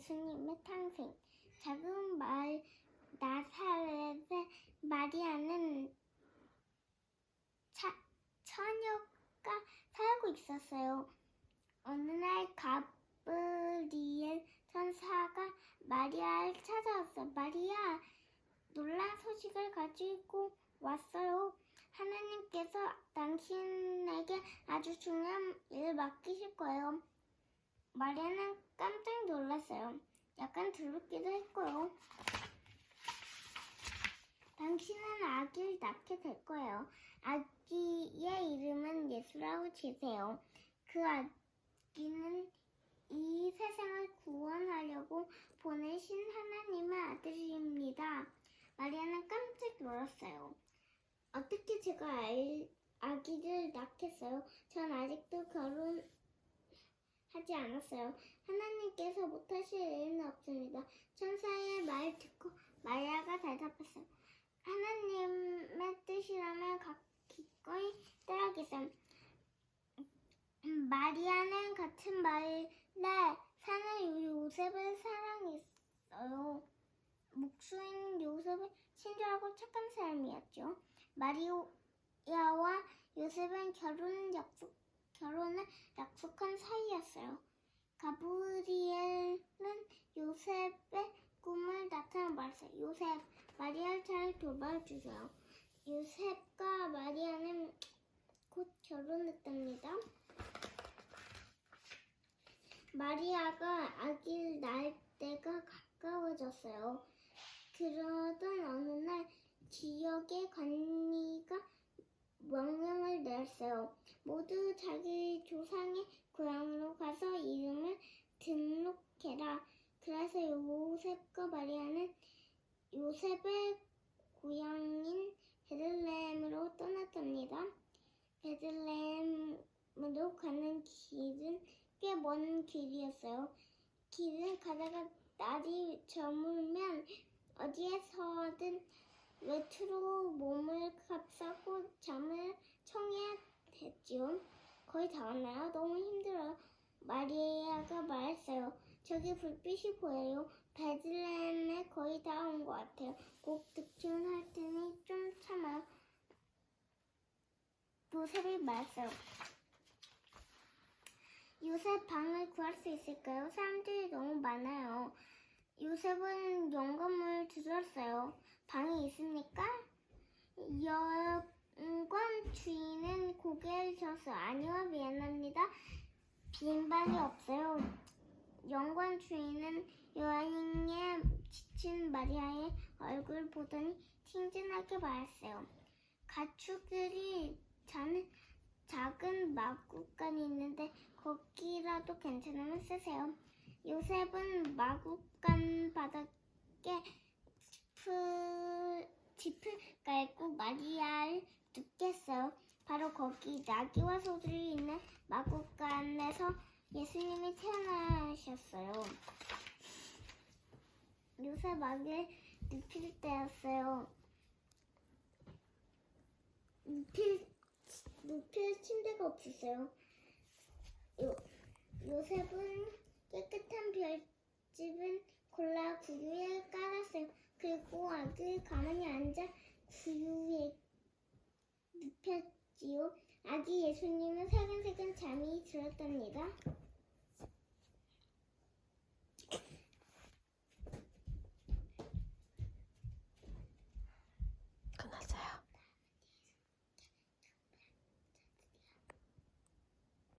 예수님의 탄생. 작은 마을 나사렛의 마리아는 차, 처녀가 살고 있었어요. 어느 날 가브리엘 천사가 마리아를 찾아왔어요. 마리아, 놀란 소식을 가지고 왔어요. 하나님께서 당신에게 아주 중요한 일을 맡기실 거예요. 마리아는 깜짝 놀랐어요. 약간 두렵기도 했고요. 당신은 아기를 낳게 될 거예요. 아기의 이름은 예수라고 지세요. 그 아기는 이 세상을 구원하려고 보내신 하나님의 아들입니다. 마리아는 깜짝 놀랐어요. 어떻게 제가 알- 아기를 낳겠어요? 전 아직도 결혼 하지 않았어요. 하나님께서 못하실 일은 없습니다. 천사의 말 듣고 마리아가 대답했어요. 하나님의 뜻이라면 가- 기꺼이 따르겠어요. 음, 마리아는 같은 마을에 사는 요셉을 사랑했어요. 목수인 요셉은 친절하고 착한 사람이었죠. 마리아와 요셉은 결혼을 약속, 결혼을 약속한 사이였어요. 가브리엘은 요셉의 꿈을 나타나 말했어요. 요셉, 마리아를 잘 돌봐주세요. 요셉과 마리아는 곧 결혼했답니다. 마리아가 아기를 낳을 때가 가까워졌어요. 그러던 어느 날 지역의 관리가 명령을 내렸어요. 모두 자기 조상의 고향으로 가서 이름을 등록해라. 그래서 요셉과 마리아는 요셉의 고향인 베들레헴으로 떠났답니다. 베들레헴으로 가는 길은 꽤 먼 길이었어요. 길을 가다가 날이 저물면 어디에서든 외투로 몸을 감싸고 잠을 청해야 됐지요. 거의 다 왔나요? 너무 힘들어요. 마리아가 말했어요. 저기 불빛이 보여요. 베들레헴에 거의 다 온 것 같아요. 꼭 득준할 테니 좀 참아요. 요셉이 말했어요. 요셉 방을 구할 수 있을까요? 사람들이 너무 많아요. 요셉은 영감을 두드렸어요. 방이 있습니까? 영관 주인은 고개를 젓어요. 아니요, 미안합니다. 빈 방이 없어요. 영관 주인은 여행에 지친 마리아의 얼굴 보더니 친근하게 말했어요. 가축들이 자는 작은 마구간이 있는데 거기라도 괜찮으면 쓰세요. 요셉은 마구간 바닥에 짚을, 깔고 마리아를 눕게 했어요. 바로 거기 나귀와 소들이 있는 마구간에서 예수님이 태어나셨어요. 요셉 아기를 눕힐 때였어요. 눕힐, 눕힐 침대가 없었어요. 요, 요셉은 깨끗한 별집은 골라 구유에 깔았어요. 그리고 아기를 가만히 앉아 구유에 눕혔지요. 아기 예수님은 새근새근 잠이 들었답니다.